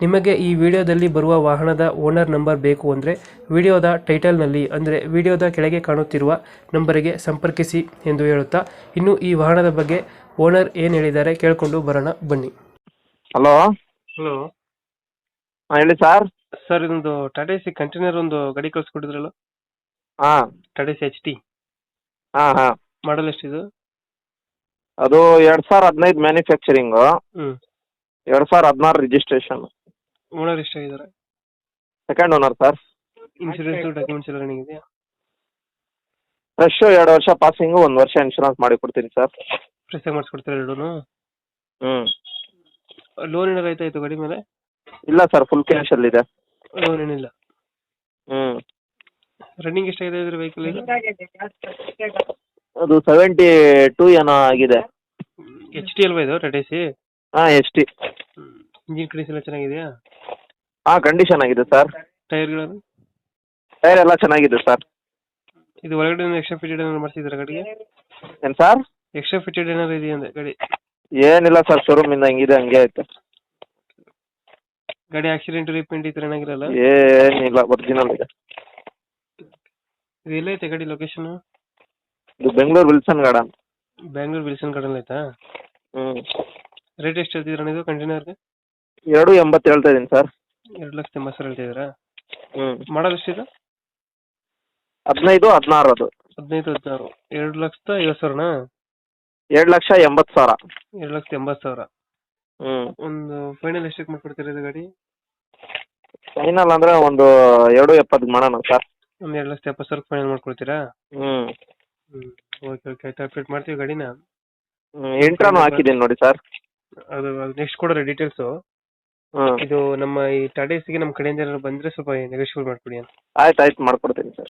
ನಿಮಗೆ ಈ ವಿಡಿಯೋದಲ್ಲಿ ಬರುವ ವಾಹನದ ಓನರ್ ನಂಬರ್ ಬೇಕು ಅಂದರೆ ವಿಡಿಯೋದ ಟೈಟಲ್ನಲ್ಲಿ ಅಂದರೆ ವಿಡಿಯೋದ ಕೆಳಗೆ ಕಾಣುತ್ತಿರುವ ನಂಬರಿಗೆ ಸಂಪರ್ಕಿಸಿ ಎಂದು ಹೇಳುತ್ತಾ ಇನ್ನು ಈ ವಾಹನದ ಬಗ್ಗೆ ಓನರ್ ಏನು ಹೇಳಿದ್ದಾರೆ ಕೇಳಿಕೊಂಡು ಬರೋಣ ಬನ್ನಿ. ಹಲೋ? ಹಲೋ. ಹಾಂ ಹೇಳಿ ಸರ್. ಸರ್ ಇದೊಂದು ಟಾಟಾ ಸಿ ಕಂಟೈನರ್ ಒಂದು ಗಾಡಿ ಕಳಿಸ್ಕೊಟ್ಟಿದ್ರಲ್ಲ? ಹಾಂ. ಟಾಟಾ ಸಿ ಎಚ್ ಟಿ ಹಾಂ ಹಾಂ. ಮಾಡಲ್ ಎಷ್ಟಿದು? ಅದು ಎರಡು ಸಾವಿರ ಹದಿನೈದು ಮ್ಯಾನುಫ್ಯಾಕ್ಚರಿಂಗು ಹ್ಞೂ ಎರಡು ಸಾವಿರ ಹದಿನಾರು registration owner ಎಷ್ಟಾಗಿದ್ದಾರೆ second owner sir insurance documents ಎಲ್ಲ ರನ್ನಿಂಗ್ ಇದೆಯಾ? ಫ್ರೆಶ್ ಎರಡು ವರ್ಷ ಪಾಸಿಂಗ್ ಒಂದು ವರ್ಷ ಇನ್ಶೂರೆನ್ಸ್ ಮಾಡಿ ಕೊಡ್ತೀನಿ ಸರ್ ಫ್ರೆಶ್ ಆಗಿ ಕೊಡ್ತೀರಾ ಎರಡೂ ಹ್ಞೂ ಲೋನ್ ಏನಾರು ಆಯ್ತಾ ಇತ್ತು ಗಾಡಿ ಮೇಲೆ? ಇಲ್ಲ ಸರ್ ಫುಲ್ ಕ್ಯಾಶಲ್ಲಿದೆ ಲೋನ್ ಏನಿಲ್ಲ? ಹ್ಞೂ ರನ್ನಿಂಗ್ ಎಷ್ಟಾಗಿದೆ ಇದ್ರ ವೆಹಿಕಲ್ ಈಗ ಅದು ಸೆವೆಂಟಿ ಟೂ ಏನೋ ಆಗಿದೆ. ಎಚ್ ಟಿ ಅಲ್ವಾ ಇದು? ಟಾಟಾ ಸಿ ಹಾಂ ಎಚ್ ಟಿ ಇಂಜಿನ್ ಕಂಡೀಷನ್ ಎಲ್ಲ ಚೆನ್ನಾಗಿದೆಯಾ? ಹಾಂ ಕಂಡೀಷನ್ ಆಗಿದೆ ಸರ್ ಟೈರ್ಗಳನ್ನು ಟೈರ್ ಎಲ್ಲ ಚೆನ್ನಾಗಿದೆ ಸರ್ ಇದು ಒಳಗಡೆ ಎಕ್ಸ್ಟ್ರಾ ಫಿಟೆಡ್ ಏನಾದ್ರು ಮಾಡಿಸಿದ್ರೆ ಗಾಡಿಗೆ? ಏನು ಸರ್ ಎಕ್ಸ್ಟ್ರಾ ಫಿಟೆಡ್ ಏನಾದ್ರು ಇದೆಯಾ ಅಂದ್ರೆ ಗಾಡಿ? ಏನಿಲ್ಲ ಸರ್ ಶೋರೂಮಿಂದ ಹಂಗಿದೆ ಹಂಗೆ ಐತೆ. ಗಾಡಿ ಆಕ್ಸಿಡೆಂಟ್ ರಿಪೇಂಟ್ ಈ ಥರ ಏನಾಗಿರಲ್ಲ ಏನಿಲ್ಲ ಒರಿಜಿನಲ್ ಇದೆ. ಇದು ಎಲ್ಲೈತೆ ಗಾಡಿ ಲೊಕೇಶನ್ ಇದು ಬೆಂಗಳೂರು ವಿಲ್ಸನ್ ಗಾರ್ಡನ್ ಬ್ಯಾಂಗ್ಳೂರ್ ವಿಲ್ಸನ್ ಗಾರ್ಡನ್ ಐತಾ? ಹ್ಞೂ ರೇಟ್ ಎಷ್ಟು ಹೇಳ್ತಿದ್ರಣ್ಣ ಇದು ಕಂಟೈನರ್ಗೆ ಎರಡು ಎಂಬತ್ತು ಹೇಳ್ತಾ ಇದ್ದೀನಿ ಸರ್ ಎರಡು ಲಕ್ಷದ ಎಂಬತ್ತು ಸಾವಿರ ಹೇಳ್ತಿದ್ದೀರಾ ಹ್ಞೂ ಮಾಡಲ್ ಎಷ್ಟಿದೆ? ಹದಿನೈದು ಹದಿನಾರು ಅದು ಹದಿನೈದು ಹದಿನಾರು. ಎರಡು ಲಕ್ಷದ ಐವತ್ತು ಸಾವಿರನಾ? ಎರಡು ಲಕ್ಷ ಎಂಬತ್ತು ಸಾವಿರ. ಎರಡು ಲಕ್ಷದ ಎಂಬತ್ತು ಸಾವಿರ. ಒಂದು ಫೈನಲ್ ಎಷ್ಟಕ್ಕೆ ಮಾಡ್ಕೊಡ್ತೀರಾ ಇದು ಗಾಡಿ? ಫೈನಲ್ ಅಂದ್ರೆ ಒಂದು ಎರಡು ಎಪ್ಪತ್ತು ಮಾಡೋಣ ಸರ್. ಒಂದು ಎರಡು ಲಕ್ಷದ ಎಪ್ಪತ್ತು ಸಾವಿರ ಫೈನಲ್ ಮಾಡ್ಕೊಡ್ತೀರಾ? ಹ್ಞೂ ಹ್ಞೂ ಓಕೆ ಓಕೆ. ಆಯ್ತು ಅಪ್ಡೇಟ್ ಮಾಡ್ತೀವಿ ಗಾಡಿನ. ಇಂಟ್ರಾನು ಹಾಕಿದ್ದೀನಿ ನೋಡಿ ಸರ್. ಅದು ನೆಕ್ಸ್ಟ್ ಕೊಡೋರಿ ಡೀಟೇಲ್ಸು ಇದು ನಮ್ಮ ಈ ಟಾಟಾ ಎಸಿಗೆ ನಮ್ಮ ಕಡೆಯಿಂದ ಏನಾದ್ರು ಬಂದ್ರೆ ಸ್ವಲ್ಪ ನೆಗೋಷಿಯೇಟ್ ಮಾಡ್ಕೊಡಿ ಅಂತ. ಆಯ್ತು ಆಯ್ತು ಮಾಡ್ಕೊಡ್ತೀನಿ ಸರ್.